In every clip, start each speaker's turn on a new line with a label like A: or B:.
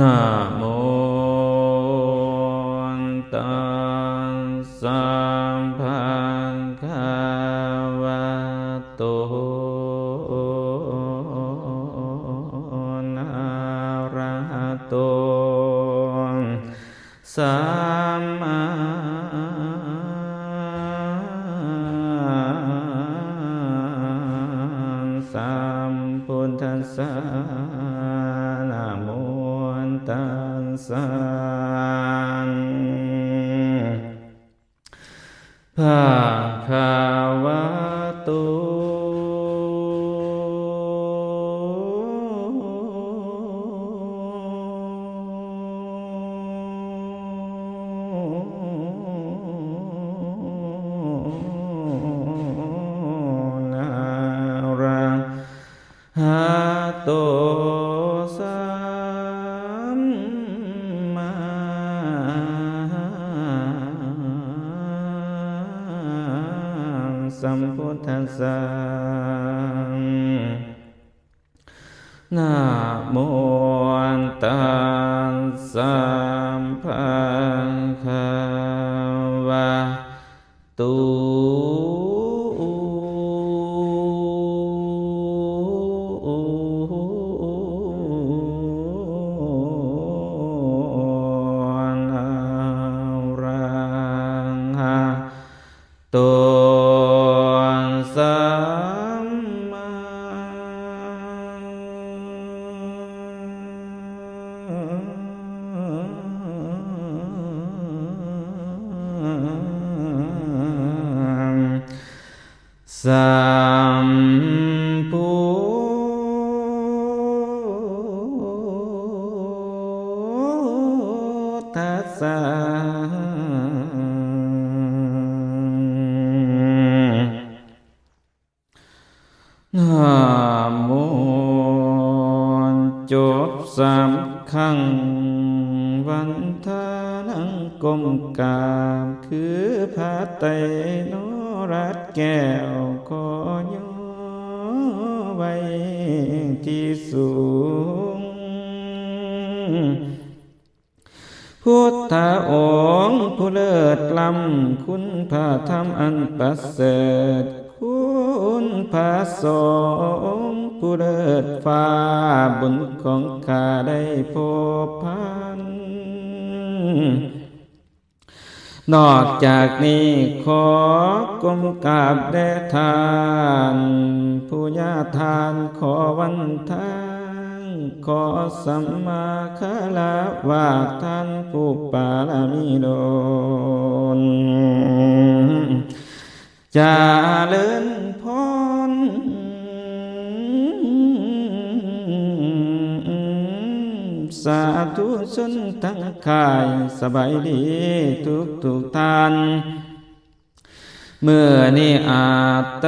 A: นะ สังภาคาวา สัมพุทธัสสะนะโมตัสสะ นะโมจบสามครั้งวันทานังกลมกาบคือพระไตโนรัตแก้วขอย่อไว้ที่สูง พุทธองค์ผู้เลิศล้ำคุณพระธรรมอันประเสริฐ พระสงฆ์ผู้เลิศฟ้าบุญของข้าได้พบพันนอกจากนี้ขอกรมกราบแด่ทาน ผู้ญาทานขอวันทางขอสัมมาคาลาวาท่านผู้ปาลามิโดน จาเลินพรสาธุชนทั้งขายสบายดีทุกทุกท่านเมื่อนี้อาต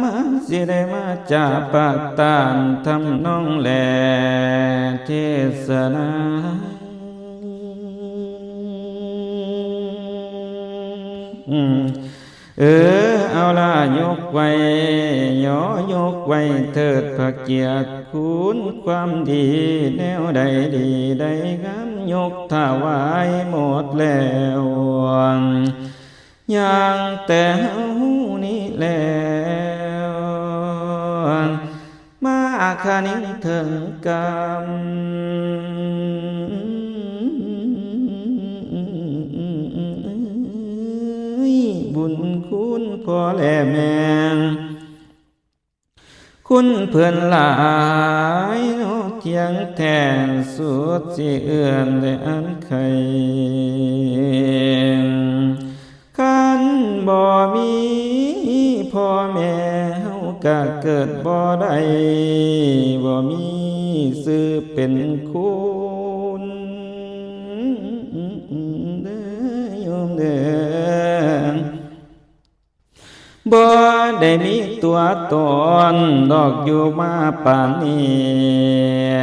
A: มาสิได้มาจาปากตานทำน้องแหลเทศนาอืม เออเอาละยกไว้ย่อยกไว้เถิดพระเกียรติคุณความดี แนวใดดีใดงามยกถวายหมดแล้วอย่างแต่เฮานี้แล้วมาคานิถึงกรรม พ่อและแม่คุณเพื่อนหลายโนเทียงแทนสุดสิเอื่อนได้อันไขคันบ่มีพ่อแม่เฮาก็เกิดบ่ได้บ่มีซื้อเป็นคุณเด้อโยมเด้อ บ่ได้มีตัวตนดอกอยู่มาป่านนี้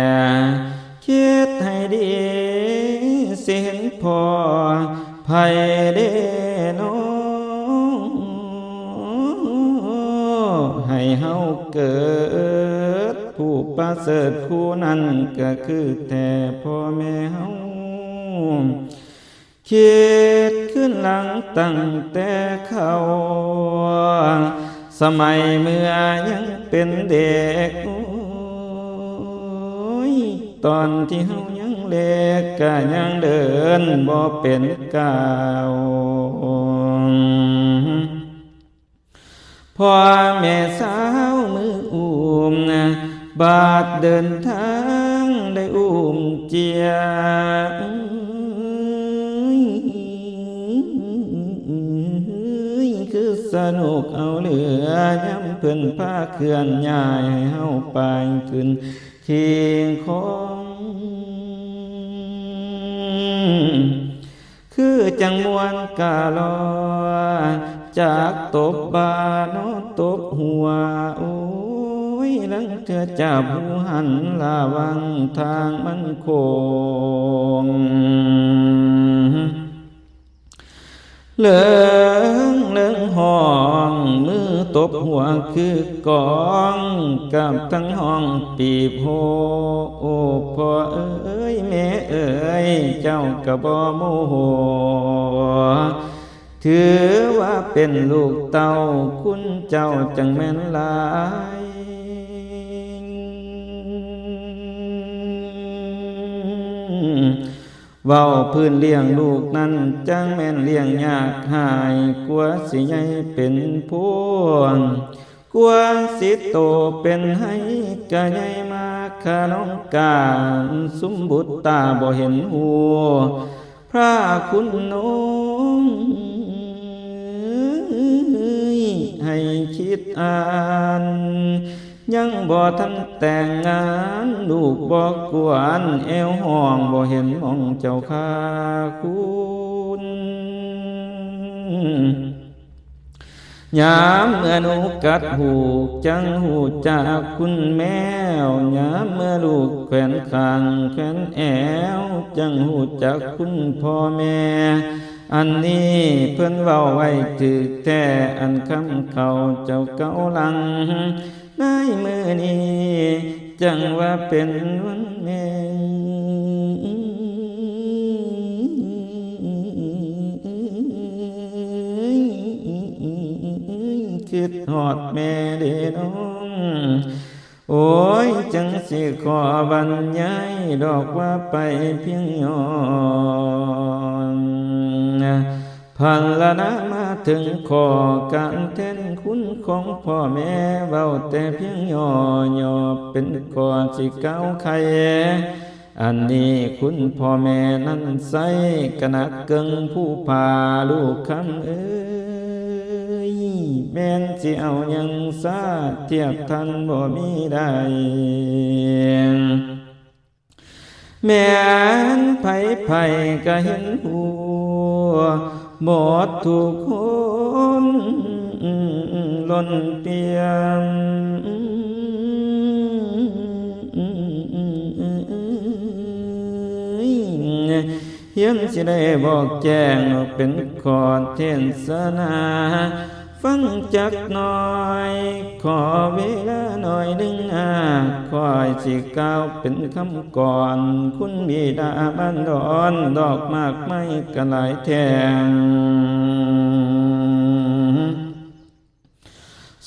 A: คิดให้ดีสิเห็นพอภัยเด้น้องให้เฮาเกิด ผู้ประเสริฐคู่นั้นก็คือแต่พ่อแม่เฮา คิดขึ้นหลังตั้งแต่เขาสมัยเมื่อยังเป็นเด็กตอนที่เฮายังเล็กก็ยังเดินบ่เป็นก้าวพ่อแม่สาวมืออุ้มนะบาดเดินทางได้อุ้มเจีย สนุกเอาเหลือย้ำเพื่อนพาเคลื่อนย้ายให้เฮาไปขึ้นเคียงของคือจังมวนกาลอ จากตบบาโนตบหัวโอ้ยลังเธอจับหูหันลาวังทางมันโคง เลืองเลืองห้อง มือตบหัวคือกองกับทั้งห้องปีโหโอพ่อเอ้ยแม่เอ้ยเจ้าก็บ่โมโหถือว่าเป็นลูกเต้าคุณเจ้าจังแม่นลาย เว้าพื้นเลี้ยงลูกนั้นจังแม่นเลี้ยงยากหายกลัวสิใหญ่เป็นพวงกลัวสิโตเป็นให้กะใหญ่มาขนองการสมบุตรตาบ่เห็นหัวพระคุณนงให้คิดอ่าน ยังบ่ทันแต่งงานลูกบอกวนเอวห้องบ่เห็นมองเจ้าค่าคุณยามเมื่อหนูกัดหูจังหูจากคุณแมวยามเมื่อลูกแขวนคางแขวนแอว จังหูจากคุณพ่อแม่ อันนี้เพิ่อนเว้าไว้ถึกแต่อันคำเขาเจ้าเก่าลัง ในมือนี้จังว่าเป็นวันแม่คิดหอดแม่เด้น้อง โอ้ย จังสิขอบรรยายดอกว่าไปเพียงยอน พันละนะมาถึงขอการแทนคุณของพ่อแม่เบาแต่เพียงย่อย่อเป็นก่อนสิเก้าใครอันนี้คุณพ่อแม่นั้นใส่กนักเกิงผู้พาลูกคำเอ้ยแม่นสิเอายังซาเทียบทันบ่มีได้แม่นไผไผก็เห็นหัว หมดทุกคนล้นเตียมเฮียนสิได้บอกแจ้งเป็นขอเทศนา ฟังจักหน่อย ขอเวลาหน่อยหนึ่งอาคอยสิก้าวเป็นคำก่อน คุณบิดาบ้านดอนดอกมากไม่กระหลายแทง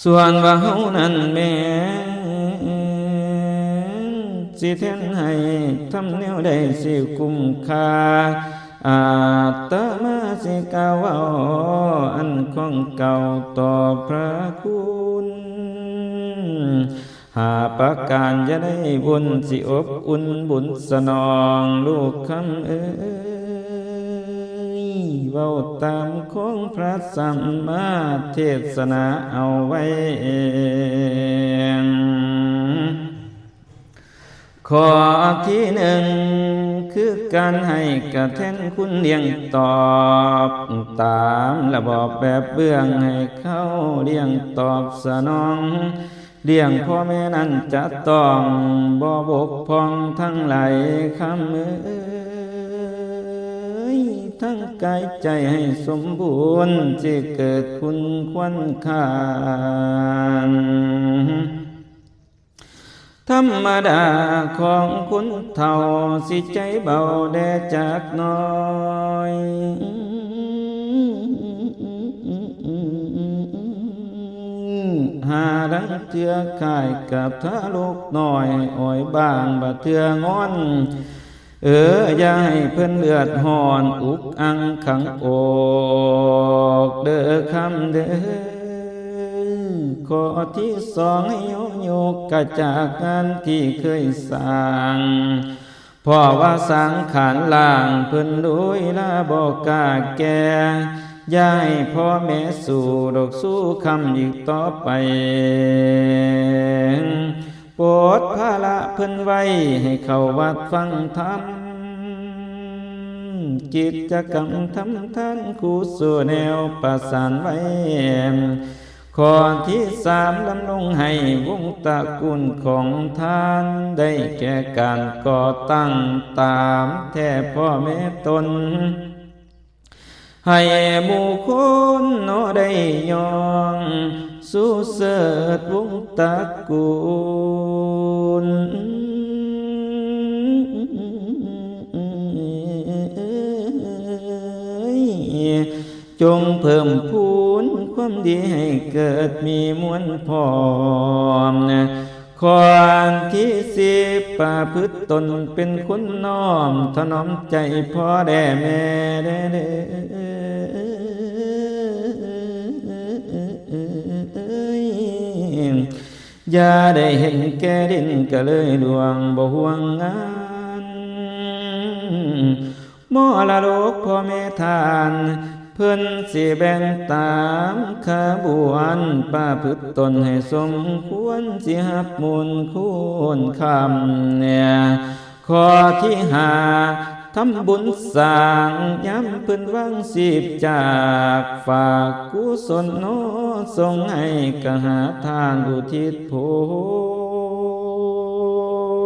A: ส่วนว่าเฮานั้นแม่สิแทนให้ทำแนวใดสิคุ้มค่า อาตมาสิกล่าวเอาอันของเก่าต่อพระคุณหาประการจะได้บุญสิอบอุ่นบุญสนองลูกคำเอ้ยเว้าตามของพระสัมมาเทศนาเอาไว้เอง ข้อที่หนึ่งคือการให้กระแทนคุณเลี้ยงตอบตามระบอบแบบเบื้องให้เข้าเลี้ยงตอบสนองเลี้ยงพ่อแม่นั้นจะต้องบ่บกพองทั้งหลายคำเอ้ยทั้งกายใจให้สมบูรณ์จะเกิดคุณควันคาน ธรรมดาของคุณเท่าสิใจเบาแดจากน้อยหาดังเทือขายกับทาลูกน้อยอ้อยบางบาเทืองอน เอออย่าให้เพิ่นเลือดหอน อุกอังขังอกเด้อคำเด้อ ข้อที่สองให้โยโยกกะจากงานที่เคยสร้างพ่อว่าสังขารล่างเพิ่นลุยลาบอกกาแก่ย่าให้พ่อแม่สู่ดอกสู้คำอีกต่อไปโปรดภาละเพิ่นไว้ให้เข้าวัดฟังธรรมกิจกรรมทำท่านครูสู่แนวประสานไว้ ข้อที่สามดำรงให้วงตระกูลของท่านได้แก่การก่อตั้งตามแท่พ่อแม่ตน ให้หมู่คนโนได้ยองสู้เสดวงตระกูลจงเพิ่มพูน ความดีให้เกิดมีมวลพร้อมนะขอนที่สิป่าพฤตตนเป็นคุณน้อม ถนอมใจพ่อแด่แม่แด่เด้ออย่าได้เห็นแก่ดินก็เลยดวงบ่ห่วงงานมอละโลกพ่อแม่ทาน เพื่อนสิแบ่งตามขบวนป้าพึกตนให้สมควรสิหับมูลคุณคำเนี่ยขอที่หาทำบุญสร้างย้ำเพิ่นวังสิบจากฝากกุศลโนส่งให้กหาทานอุทิศผ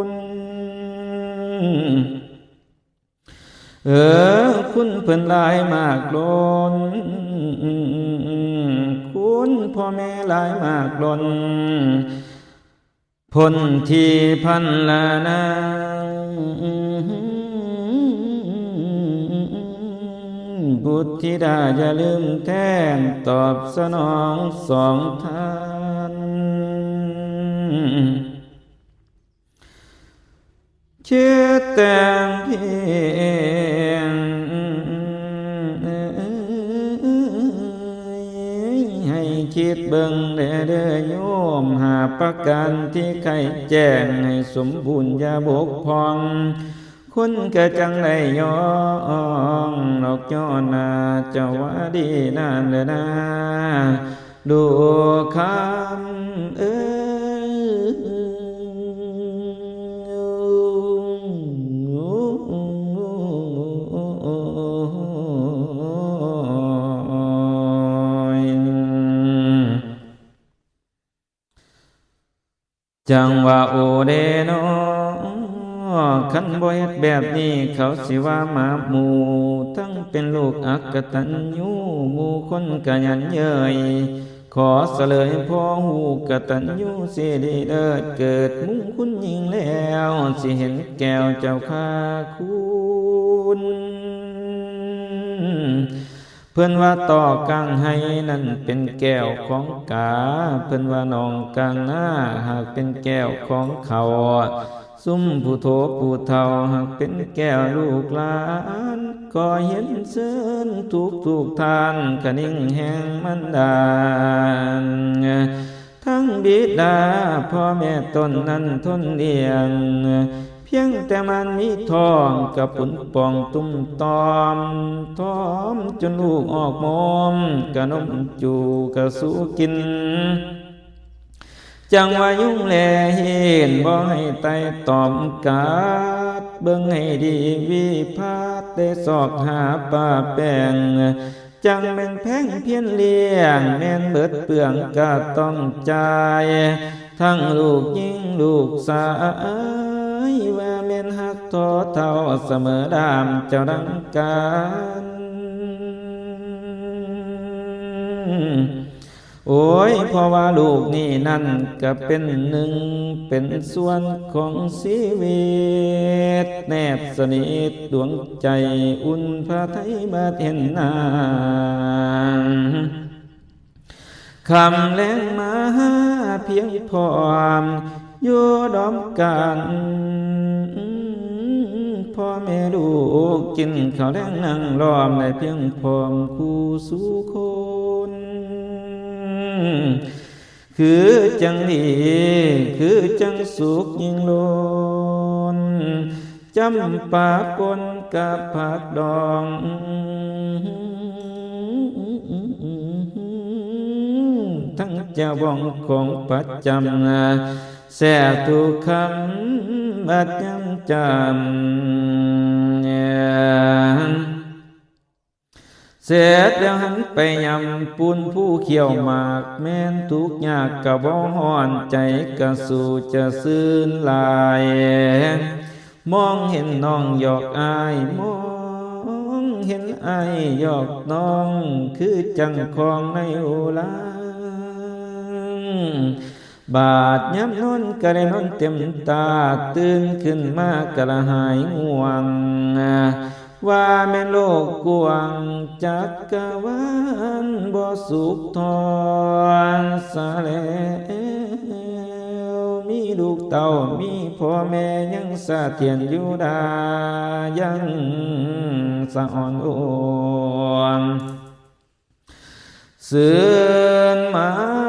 A: ลเออ คุณเพิ่นหลายมากล้น คุณพ่อแม่หลายมากล้นพลที่พันละนางบุตรธิดาอย่าลืมแทนตอบสนองสองทานเชื่อแต่งพี่ คิดเบิ่งเด่เด้อโยมหาประกันที่ใครแจ้งให้สมบูรณ์ยาบกพองคุณกะจังได้ยองนอกย้อนนาเจ้าว่าดีนั่นเลยนะดูคำ จังว่าโอเดโนคันบ่เฮ็ดแบบนี้เขาสิว่าหมาหมู่ทั้งเป็นลูกอักตันยูหมู่คนกะยันเยยขอเสลยพ่อหูกตันยูสิไดีเลิศเกิดมุ่งคุณยิงแล้วสิเห็นแก้วเจ้าค่าคุณ เพื่อนว่าต่อกังให้นั่นเป็นแก้วของกา เพื่อนว่านองกังหน้าหากเป็นแก้วของเขาซุ่มผู้โทผู้เฒ่าหากเป็นแก้วลูกหลานก็เห็นเสินทุกทุกทานกะนิ่งแห่งมันดาลทั้งบิดาพ่อแม่ตนนั้นทนเลี้ยง เพียงแต่มันมีทองกับปุ่นปองตุ้มตอมทอมจนลูกออกมอมกะนมจูกะสู้กิน จังว่ายุ่งแลเห็นบ่ให้ไตตอมกาดเบิ่งให้ดีวิพาดได้สอกหาป้าแป้งจังแม่นแพงเพียนเลี้ยงแม่นเบิดเปลืองก็ต้องจ่าย ทั้งลูกยิ่งลูกสาว ทอเท่าเสมอดามเจ้าดังการโอ้ยเพราะว่าลูกนี่นั่นก็เป็นหนึ่งเป็นส่วนของชีวิตแนบสนิทดวงใจอุ่นพระไทยมาเห็นน้าคำแรงมาเพียงพอมอยู่ดอมกัน ลูกกินข้าวแรงนั่งล้อมในเพียงพร้อมคู่สู่คนคือจังดีคือจังสุขยิ่งล้นจำปาปนกับผักดอง ทั้งจะว่องของประจำแส่ทุกคำบัดยำจำ เสร็จแล้วหันไปยำปูนผู้เขียวหมากแม่นทุกยากกะบ่ฮ้อนใจกะสู่จะซื่นลาย มองเห็นน้องหยอกอายมองเห็นอายหยอกน้อง คือจังของในอุลา บาดย้ำนอนก็ได้นอนเต็มตาตื่นขึ้นมากระหายง่วง ว่าแม่โลกกวางจักกะวานบ่สุขทอนสาแล้วมีลูกเต่ามีพ่อแม่ยังสะเทียนอยู่ดายังสะอ่อนอ่อนเสื่อนมา